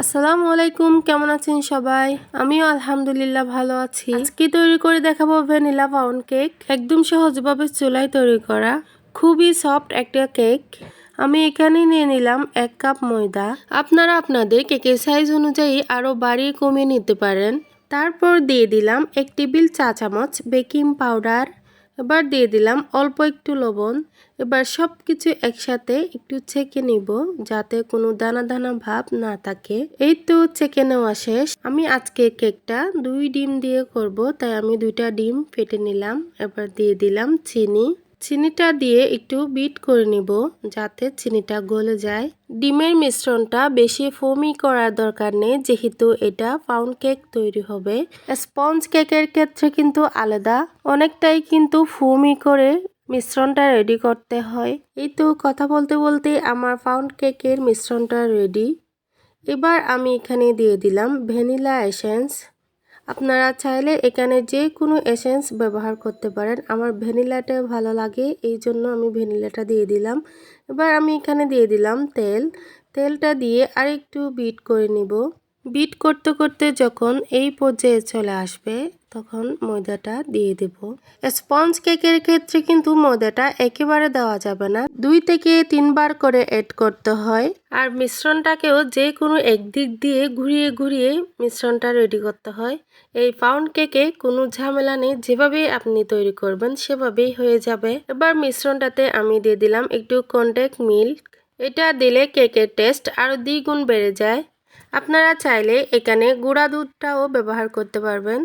আসসালামু আলাইকুম, কেমন আছেন সবাই? আমিও আলহামদুলিল্লাহ ভালো আছি। আজকে তৈরি করে দেখাবো ভ্যানিলা পাউন্ড কেক। একদম সহজভাবে চুলায় তৈরি করা। খুবই সফট একটা কেক। আমি এখানে নিয়ে নিলাম এক কাপ ময়দা। আপনারা আপনাদের কেকের সাইজ অনুযায়ী আরও বাড়িয়ে কমিয়ে নিতে পারেন। তারপর দিয়ে দিলাম এক টেবিল চা চামচ বেকিং পাউডার। এবার দিয়ে দিলাম অল্প একটু লবণ। এবার সব কিছু একসাথে একটু ছেঁকে নিব যাতে কোনো দানা দানা ভাব না থাকে। এই তো ছেঁকে নেওয়া শেষ। আমি আজকে কেকটা দুই ডিম দিয়ে করব, তাই আমি দুইটা ডিম ফেটে নিলাম। এবার দিয়ে দিলাম চিনি। চিনিটা দিয়ে একটু বিট করে নিব যাতে চিনিটা গলে যায়। ডিমের মিশ্রণটা বেশি ফোমি করার দরকার নেই, যেহেতু এটা পাউন্ড কেক তৈরি হবে। স্পঞ্জ কেকের ক্ষেত্রে কিন্তু আলাদা, অনেকটাই কিন্তু ফোমি করে মিশ্রণটা রেডি করতে হয়। এই তো কথা বলতে বলতে আমার পাউন্ড কেকের মিশ্রণটা রেডি এবার আমি এখানে দিয়ে দিলাম ভ্যানিলা এসেন্স। আপনারা চাইলে এখানে যে কোনো এসেন্স ব্যবহার করতে পারেন। আমার ভ্যানিলাটা ভালো লাগে, এই জন্য আমি ভ্যানিলাটা দিয়ে দিলাম। এবার আমি এখানে দিয়ে দিলাম তেল। তেলটা দিয়ে আরেকটু বিট করে নিব। বিট করতে করতে যখন এই পর্যায়ে চলে আসবে তখন ময়দাটা দিয়ে দেব। স্পঞ্জ কেকের ক্ষেত্রে কিন্তু ময়দাটা একেবারে দেওয়া যাবে না। দুই থেকে তিনবার করে এড করতে হয়। আর মিশ্রণটাকেও যে কোনো একদিক দিয়ে ঘুরিয়ে ঘুরিয়ে মিশ্রণটা রেডি করতে হয়। এই পাউন্ড কেকে কোনো ঝামেলা নেই। যেভাবে আপনি তৈরি করবেন সেভাবেই হয়ে যাবে। এবার মিশ্রণটাতে আমি দিয়ে দিলাম একটু কন্ট্যাক্ট মিল্ক এটা দিলে কেকের টেস্ট আরও দ্বিগুণ বেড়ে যায়। আপনারা চাইলে এখানে গুঁড়া দুধটাও ব্যবহার করতে পারবেন।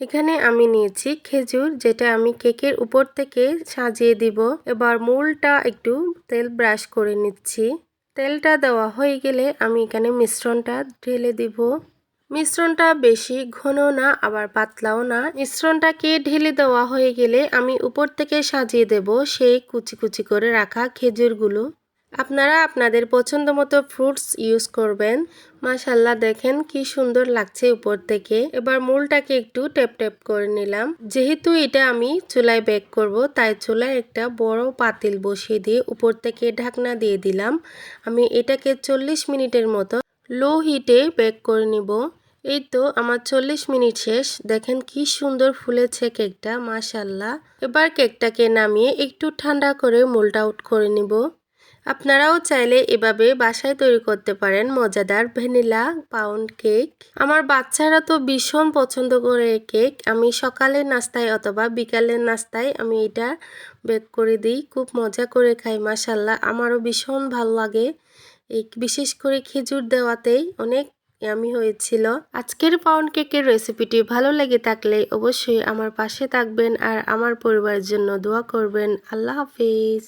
এখানে আমি নিয়েছি খেজুর, যেটা আমি কেকের উপর থেকে সাজিয়ে দিব। এবার মূলটা একটু তেল ব্রাশ করে নিচ্ছি। তেলটা দেওয়া হয়ে গেলে আমি এখানে মিশ্রণটা ঢেলে দিব। মিশ্রণটা বেশি ঘন না, আবার পাতলাও না। মিশ্রণটাকে ঢেলে দেওয়া হয়ে গেলে আমি উপর থেকে সাজিয়ে দেব সেই কুচি কুচি করে রাখা খেজুরগুলো। আপনারা আপনাদের পছন্দ মতো ফ্রুটস ইউজ করবেন। মাশাল্লাহ দেখেন কি সুন্দর লাগছে উপর থেকে। এবার মূলটাকে একটু টেপ টেপ করে নিলাম। যেহেতু এটা আমি চুলায় বেক করব, তাই চুলায় একটা বড় পাতিল বসিয়ে দিয়ে উপর থেকে ঢাকনা দিয়ে দিলাম। আমি এটাকে চল্লিশ মিনিটের মতো লো হিটে বেক করে নিব। এই তো আমার চল্লিশ মিনিট শেষ। দেখেন কি সুন্দর ফুলেছে কেকটা মাশাল্লাহ এবার কেকটাকে নামিয়ে একটু ঠান্ডা করে মোলটা আউট করে নিব। আপনারাও চাইলে এভাবে বাসায় তৈরি করতে পারেন মজাদার ভ্যানিলা পাউন্ড কেক। আমার বাচ্চারা তো ভীষণ পছন্দ করে কেক। আমি সকালের নাস্তায় অথবা বিকালের নাস্তায় আমি এটা বেক করে দিই। খুব মজা করে খাই মাসাল্লাহ আমারও ভীষণ ভালো লাগে। এই বিশেষ করে খেজুর দেওয়াতেই অনেক ইয়ামি হয়েছিল। আজকের পাউন্ড কেকের রেসিপিটি ভালো লেগে থাকলে অবশ্যই আমার পাশে থাকবেন আর আমার পরিবারের জন্য দোয়া করবেন। আল্লাহ হাফিজ।